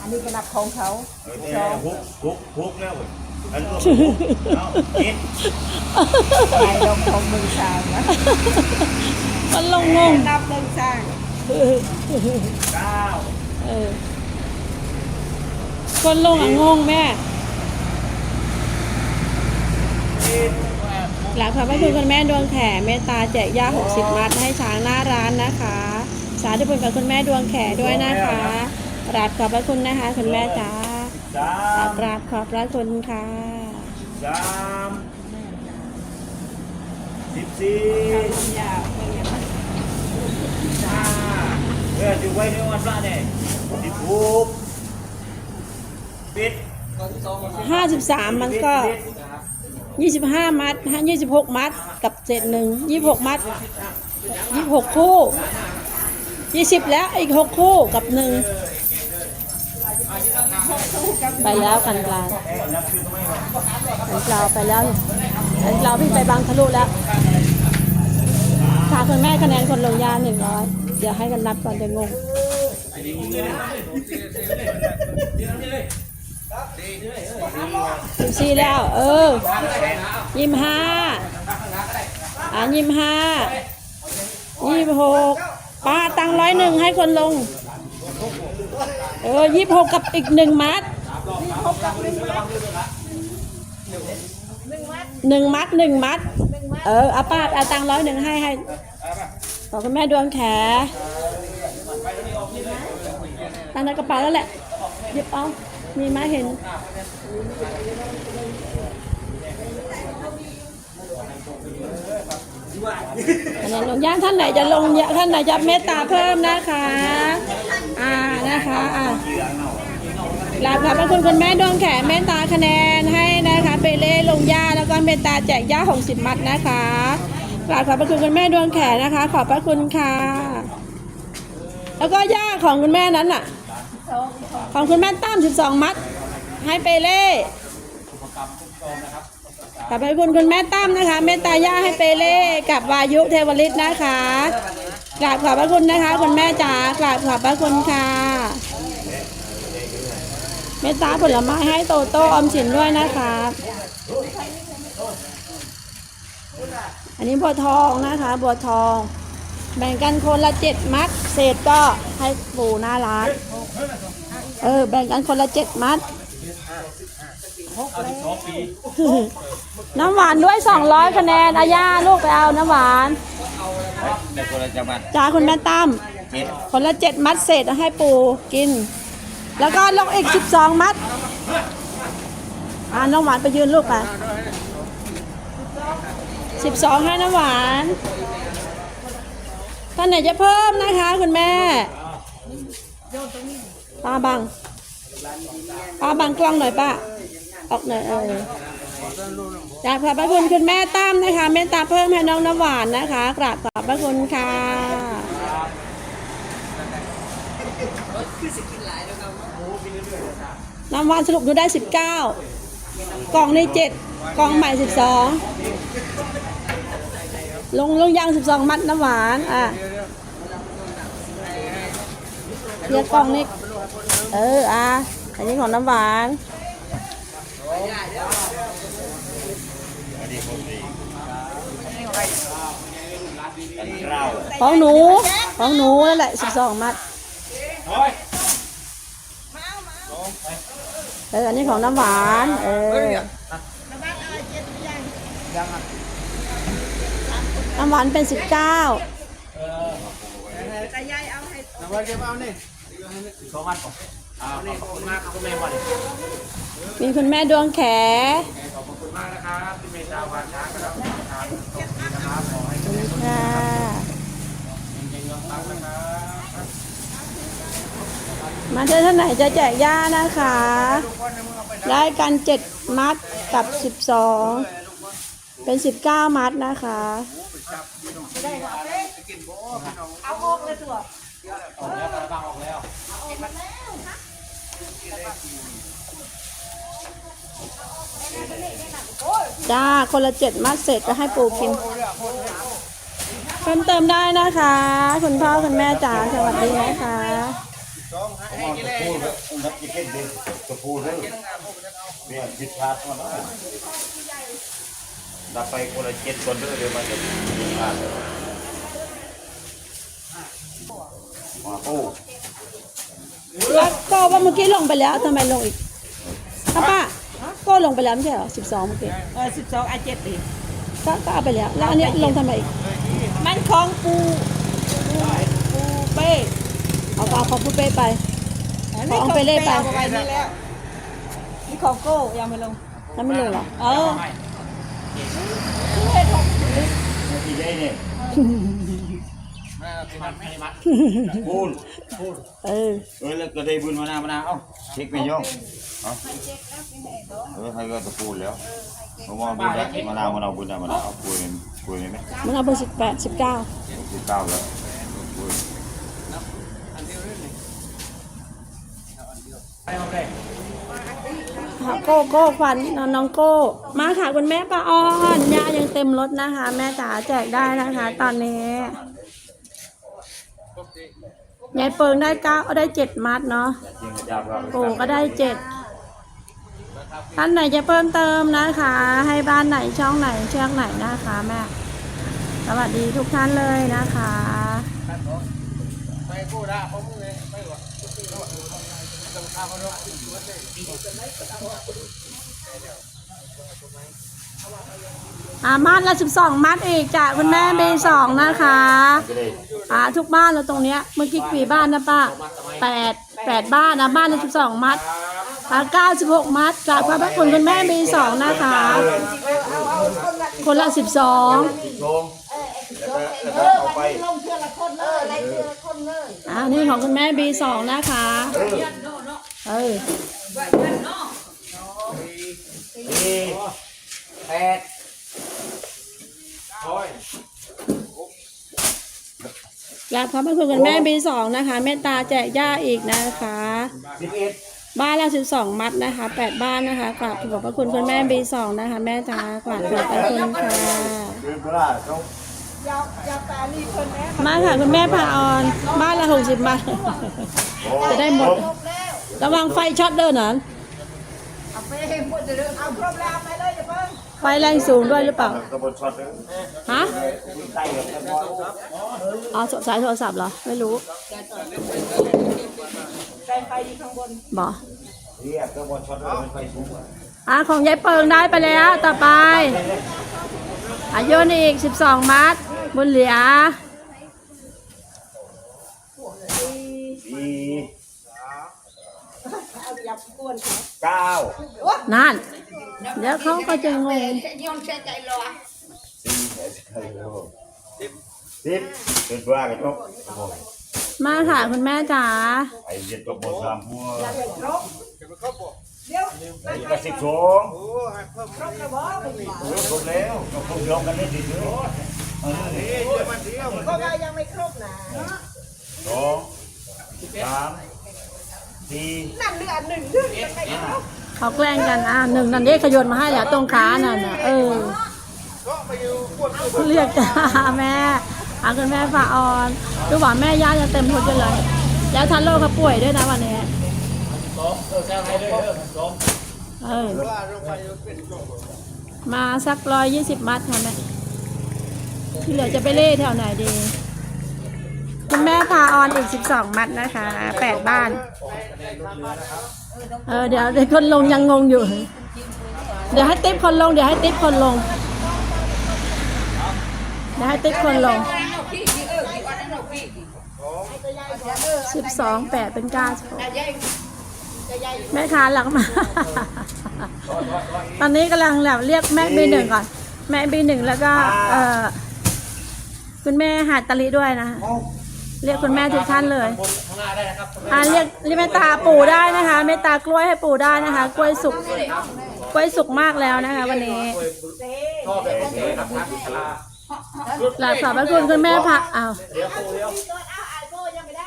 อันนี้ก็นับของเขาเออเนี่ยฮุกฮุกฮุกแล้วอันนู้นฮุกเอากินไอ้ลงของมึงสร้างนะมันลงงงนับมึงสร้างเก้าเออคนลงอะงงแม่สิบหลังขอบพระคุณคุณแม่ดวงแขเมตตาแจกยา60 มัดให้ช้างหน้าร้านนะคะ สาธุบุญกับคุณแม่ดวงแขด้วยนะคะ กราบขอบพระคุณนะคะคุณแม่จ๋าสากราบมกราบขอบพระคุณค่ะสามสิบสี่ยาวไม่เงี้ยมันห้าเอออยู่ไว้ในวันพระเนี่ยสิบหกปิด53มันก็25มัดฮะ26มัดกับเศษหนึ่ง26มัด26คู่20แล้วอีก6คู่กับหนึ่ง ไปแล้วกันกลางกันกลาวไปแล้วกันกลาวพี่ไปบางทะลุแล้วค่ะคุณแม่คะแนนคนลงยาหนึ่งร้อยเดี๋ยวให้กันนับก่อนจะงงสิบสี่แล้ว เออยี่ห้าอ่ายี่ห้ายี่หกป้าตังร้อยหนึ่งให้คนลง เออยี่หกกับอีกหนึ่งมัดหนึ่งมัดหนึ่งมัด เอออาป้าเอาตังร้อยหนึ่งให้ให้บอกคุณแม่ดวงแขตังในกระเป๋าแล้วแหละหยิบเอามีไหมเห็นอันนี้ลงย่างท่านไหนจะลงเนี่ยท่านไหนจะเมตตาเพิ่มนะคะ อ่านะคะอ่าราบขอบพระคุณคุณแม่ดวงแขนเมตตาคะแนนให้นะคะเปเล่ลงย่าแล้วก็เมตตาแจกย่า60มัดนะคะกราบขอบพระคุณคุณแม่ดวงแขนนะคะ ขอบพระคุณค่ะ แล้วก็ย่าของคุณแม่นั้นน่ะ ของคุณแม่ตั้ม12มัด ให้เปเล่ขอบพระคุณคุณแม่ตั้มนะคะ เมตตาย่าให้เปเล่กับวายุเทวฤทธิ์นะคะ กราบขอบพระคุณนะคะคุณแม่จ๋ากราบขอบพระคุณค่ะเมตตาผลไม้ให้โตโต้อมสินด้วยนะคะอันนี้บัวทองนะคะบัวทอง แบ่งกันคนละเจ็ดมัดเศษก็ให้ปู่หน้าร้านเออแบ่งกันคนละเจ็ดมัด น้ำหวานด้วย 200 คะแนนอาย่าลูกไปเอาน้ำหวานในคนละจังหวัดจ้าคุณแม่ตั้มเจ็ดคนละเจ็ดมัดเศษให้ปู่กิน แล้วก็ลงอีก 12 มัดอ่าน้ำหวานไปยืนลูกไป12ให้น้ำหวานท่านไหนจะเพิ่มนะคะ คุณแม่ป้าบังป้าบังกล้องหน่อยป้า ออกหน่อยเออจากขอบพระคุณคุณแม่ตั้มนะคะเมตตาเพิ่มให้น้องน้ำหวานนะคะกราบขอบพระคุณค่ะน้ำหวานสรุปดูได้ 19 กล่องใน7กล่องใหม่ 12 ลงลงยาง 12 มัดน้ำหวานอะเรียกกล่องนี้เอออะอันนี้ของน้ำหวาน ของหนู ของหนูนั่นแหละ12มัดเอออันนี้ของน้ำหวาน เออ น้ำหวานเป็น19แต่ยายเอาให้ มีคุณแม่ดวงแข ขอบคุณมากนะครับที่เมตตาวานช้างนะครับมาเท่าไหนจะแจกย่านะคะ ได้กันเจ็ดมัดกับสิบสองเป็นสิบเก้ามัดนะคะเอาออกเลยตัวเอางออกแล้ว จ้า คนละเจ็ดมัดเสร็จก็ให้ปู่กิน เพิ่มเติมได้นะคะ คุณพ่อ คุณแม่จ๋าสวัสดีนะคะผมเอาตะปูแล้วนับจะเก็บดิตะปูเลยเนี่ยผิดพลาดมาแล้วดับไปคนละเจ็ดคนเด้อเดี๋ยวมันจะผิดพลาดมาปู แล้วก็ว่าเมื่อกี้ลงไปแล้วทำไมลงอีกป้าป้าก็ลงไปแล้วไม่ใช่เหรอสิบสองเมื่อกี้เออสิบสองอาเจ็ดดิก็ก็เอาไปแล้ว แล้วอันนี้ลงทำไมอีกมันของปูปูปูเป้เอาเอาของปุ้เป้ไป ของไปเล่ไป อาไปนี่แล้วนี่ของโก้ยังไม่ลง แล้วไม่ลงเหรอเออที่ได้เนี่ย ปูนเออเออแล้วก็ได้บุญมานามานาเอ้าเช็คไม่ย่องเอ้าเออให้ก็ตะปูแล้วผมว่าบุญแล้วมานาวมานาบุญนะมานาเอาปุยปุยไหมมันเอาเบอร์สิบแปดสิบเก้าสิบเก้าแล้วปุยโก้โก้ควันน้องน้องโก้ มาค่ะคุณแม่ป้าออนยายังเต็มรถนะคะ แม่จ๋าแจกได้นะคะ ตอนนี้ ยายเปิงได้เก้าได้เจ็ดมัดเนาะปู่ก็ได้เจ็ดท่านไหนจะเพิ่มเติมนะคะ ให้บ้านไหนช่องไหนเชือกไหนนะคะแม่สวัสดีทุกท่านเลยนะคะอามัดละสิบสองมัดอีกจากคุณแม่เบสองนะคะ อ่าทุกบ้านเราตรงเนี้ยเมื่อกี้กี่บ้านนะป้าแปดแปดบ้านนะบ้านละสิบสองมัดอ่าเก้าสิบหกมัดจากพระพระคุณคุณแม่มีสองนะคะ คนละสิบสองลงแล้วก็แล้วก็เอาไปอ่านี่ของคุณแม่บีสองนะคะเออสี่แปด จากพระพระคุณคุณแม่บีสองนะคะเมตตาแจกย่าอีกนะคะ สิบเอ็ดบ้านละสิบสองมัดนะคะแปดบ้านนะคะกราบขอบพระคุณคุณแม่บีสองนะคะ แม่จ๋ากราบขอบพระคุณค่ะเดือนพระราชเขายาวยาวตาลีคนแม่มาค่ะคุณแม่พาออนบ้านละหกสิบมัดจะได้หมด ระวังไฟช็อตเด้อหนอน เอาไปให้หมดเลยเอาครบแล้วไปเลยเดี๋ยวเพิ่ง ไฟแรงสูงด้วยหรือเปล่ากระบวนช็อตเลยฮะใต้กับกระบวนอ๋อสายโทรศัพท์เหรอ ไม่รู้ไฟไฟดีข้างบนบอเรียกกระบวนช็อตเลยมันไฟสูงกว่าอะของยายเปิงได้ไปแล้ว ต่อไปอายุนอีกสิบสองมัด บุญเหลียสี่เอายับกวนเขาเก้านั่น เดี๋ยวเขาก็จะงงยอมเชื่อใจรอสี่แปดสิบสิบเป็นพระกับจบมาค่ะคุณแม่จ๋าไอ้เจ็ดจบบทสามพัวครบเดี๋ยวไอ้กระสิบสองครบแล้วบ่โอ้ครบแล้วก็ครบยอมกันได้ดีเยอะเออนี่ก็ว่ายังไม่ครบนะสองสามสี่นั่นเหลือหนึ่งเรื่องจะไปครบ เขาแกล้งกันอะหนึ่งนันเด็กขยนมาให้แล้วตรงขานั่นน่ะเออเรียกจ้าแม่อาคุณแม่ฝาออนดูว่าแม่ย่าจะเต็มทนกันเลยแล้วทันโลกเขาป่วยด้วยนะวันนี้เออมาสักร้อยยี่สิบมัดค่ะแม่ที่เหลือจะไปเล่แถวไหนดี คุณแม่พาออนอีกสิบสองมัดนะคะแปดบ้าน เออเดี๋ยวเดี๋ยวคนลงยังงงอยู่ เดี๋ยวให้ติ๊บคนลง เดี๋ยวให้ติ๊บคนลง เดี๋ยวให้ติ๊บคนลงสิบสองแปดเป็นเก้าสิบแม่ค้าหลังมา ตอนนี้กำลังแบบเรียกแม่บีหนึ่งก่อน แม่บีหนึ่งแล้วก็ เออคุณแม่หาดตะลิด้วยนะ เรียกคุณแม่ทุกท่านเลยอ่าเรียกเรียกเมตตาปู่ได้นะคะ เมตตากล้วยให้ปู่ได้นะคะ กล้วยสุก กล้วยสุกมากแล้วนะคะ วันนี้หลักขอบพระคุณคุณแม่พระอ้าว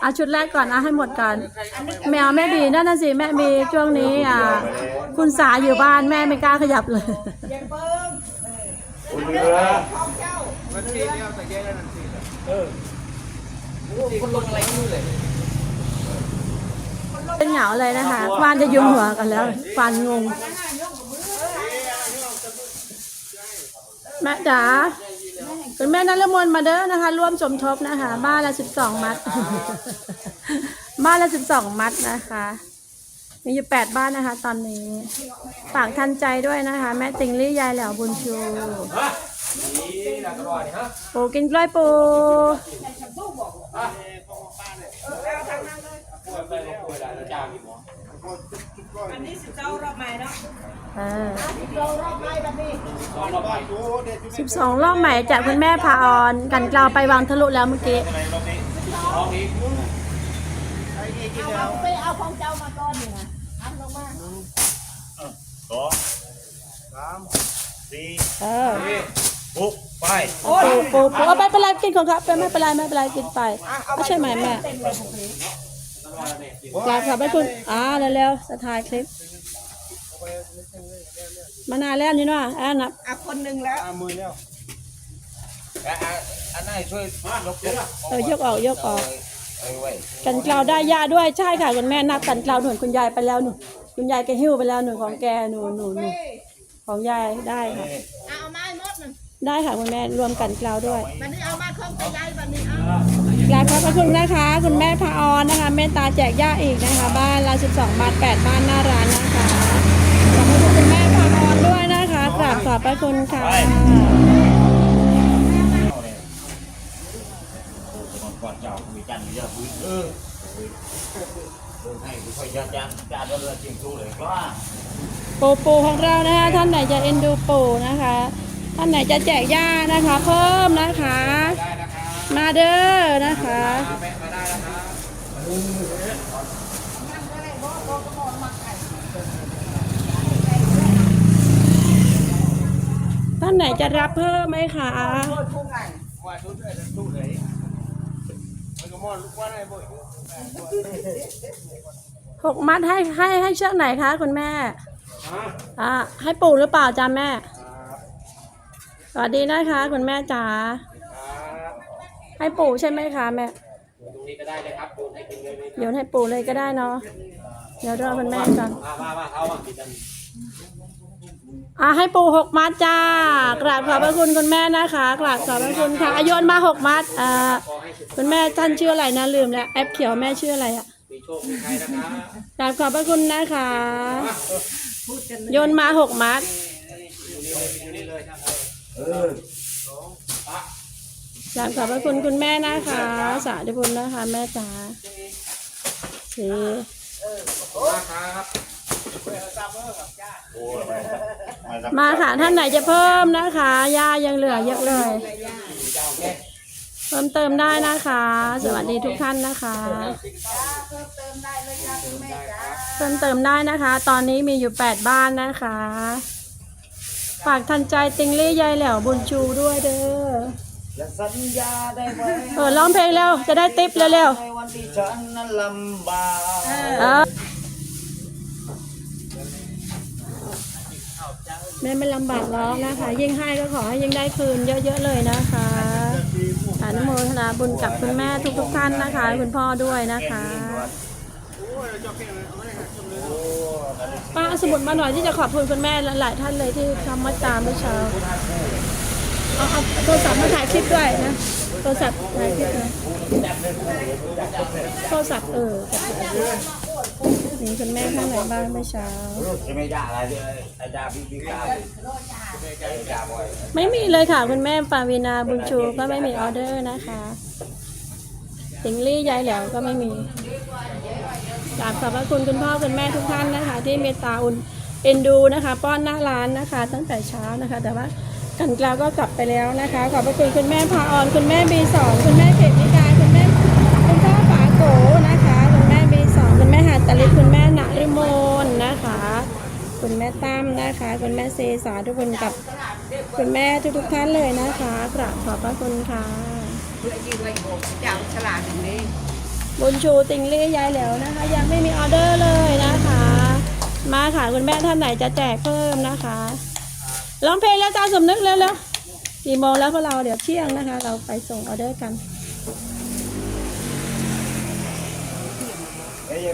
เอาชุดแรกก่อนเอาให้หมดก่อนแมวแม่บีนั่นน่ะสิแม่บีช่วงนี้อ่าคุณสาอยู่บ้านแม่ไม่กล้าขยับเลยยังเบิ้ง โอ้ยเหลือของเจ้าสเป็นเหงาเลยนะคะควานจะยุมหัวกันแล้วควานงงแม่จ๋าคุณแม่นัลมนมาเด้อนะคะ ร่วมสมทบนะคะ บ้านละสิบสองมัด บ้านละสิบสองมัดนะคะ มีอยู่แปดบ้านนะคะ ตอนนี้ฝากทันใจด้วยนะคะ แม่ติงลี่ยายแหลวบุญชูปูกินกล้วยปู เออสิบสองรอบใหม่จากคุณแม่พาออนกันกลาวไปวางทะลุแล้วเมื่อกี้เอาไปเอาของเจ้ามาก่อนนี่นะอันลงมาสองสามสี่เออ หกไปปูปูปูเอาไปเป็นไรกินของครับไม่เป็นไรไม่เป็นไรกินไปไม่ใช่ไหมแม่กราบขอบพระคุณอ่าเร็วๆจะถ่ายคลิป มานานแล้วนี่เนาะอ่านับอะคนหนึ่งแล้วอันนั้นช่วยยกเออยกออกยกออกเอ้ไว้กันกล่าวได้ยาด้วยใช่ค่ะคุณแม่นับกันกล่าวหนุนคุณยายไปแล้วหนูคุณยายแกหิ้วไปแล้วหนูของแกหนูหนูหนูของยายได้ค่ะเอา ไม้หมดมันได้ค่ะคุณแม่รวมกันกล่าวด้วยวันนี้เอามาของใจยายวันนี้เอากราบขอบพระคุณนะคะ คุณแม่พาออนนะคะเมตตาแจกย่าอีกนะคะ บ้านละ12บาท8บ้านหน้าร้านนะคะขอบพระคุณคุณแม่พาออนด้วยนะคะกราบขอบพระคุณค่ะก่อนเจ้ามีจันมีเยอะพื้นเออเออให้ค่อยยัดยันจานเรือจริงสู้เลยก็ปูปูของเรานะคะท่านไหนจะเอ็นดูปูนะคะ ท่านไหนจะแจกยานะคะ เพิ่มนะคะ มาเด้อนะคะท่านไหนจะรับเพิ่มไหมคะหกมัดให้ให้ให้เชือกไหนคะคุณแม่อ่าให้ปู่หรือเปล่าจ้าแม่ สวัสดีนะคะ คุณแม่จ๋าให้ปู่ใช่ไหมคะแม่โยนให้ปู่เลยก็ได้เนาะเดี๋ยวรอคุณแม่ก่อนอะให้ปูหกมัดจ้ากราบขอบพระคุณคุณแม่นะคะกราบขอบพระคุณค่ะอายุนมาหกมัดอ่าคุณแม่ท่านชื่ออะไรนะลืมแล้วแอปเขียวแม่ชื่ออะไรอะกราบขอบพระคุณนะคะโยนมาหกมัด กราบขอบพระคุณคุณแม่นะคะ สาธุบุญนะคะ แม่จ๋าสีโอ้ยไปไม่รับมาค่ะท่านไหนจะเพิ่มนะคะยายังเหลือเยอะเลย เพิ่มเติมได้นะคะ สวัสดีทุกท่านนะคะ เพิ่มเติมได้เลยจ้าคุณแม่จ้าเพิ่มเติมได้นะคะ ตอนนี้มีอยู่8บ้านนะคะ ฝากทันใจติงลี่ยายแหลวบุญชูด้วยเด้ออย่าสัญญาได้ไหมเออร้องเพลงเร็วจะได้ติปเร็วในวันที่ฉันนั้นลำบากๆเออแม่ไม่ลำบากร้องนะคะ ยิ่งให้ก็ขอให้ยิ่งได้คืนเยอะๆเลยนะคะอนุโมทนาบุญกับคุณแม่ทุกๆท่านนะคะ คุณพ่อด้วยนะคะ ป้าเอาสมุดมาหน่อยที่จะขอบคุณคุณแม่หลายๆท่านเลยที่ทำมาตามเมื่อเช้าเอาเอาโทรศัพท์มาถ่ายคลิปด้วยนะโทรศัพท์ถ่ายคลิปนะโทรศัพท์เออนี่คุณแม่ข้างไหนบ้างเมื่อเช้า ไม่ด่าอะไรเลยไอ้ด่าพี่พี่กาด่าบ่อยไม่มีเลยค่ะ คุณแม่ปาวีนาบุญชูก็ไม่มีออเดอร์นะคะสิงลี่ยายแหลวก็ไม่มี กราบขอบพระคุณคุณพ่อคุณแม่ทุกท่านนะคะ ที่เมตตาอุ่นเอ็นดูนะคะ ป้อนหน้าร้านนะคะ ตั้งแต่เช้านะคะ แต่ว่ากันกลาวก็กลับไปแล้วนะคะ ขอบพระคุณคุณแม่พาออนคุณแม่บีสองคุณแม่เขตนิกาคุณแม่คุณพ่อฝาโกนะคะ คุณแม่บีสองคุณแม่หาตลิศคุณแม่ณริมนนะคะ คุณแม่ตั้มนะคะ คุณแม่เซสาทุกคนกับคุณแม่ทุกๆท่านเลยนะคะกราบขอบพระคุณค่ะเพื่อยืนไว้จับฉลาดอย่างนี้ บุญชูติงลี่ยายแหลวนะคะ ยังไม่มีออเดอร์เลยนะคะ มาค่ะคุณแม่ท่านไหนจะแจกเพิ่มนะคะร้องเพลงแล้วตาสมนึกเร็วๆกี่โมงแล้วพวกเราเดี๋ยวเที่ยงนะคะ เราไปส่งออเดอร์กัน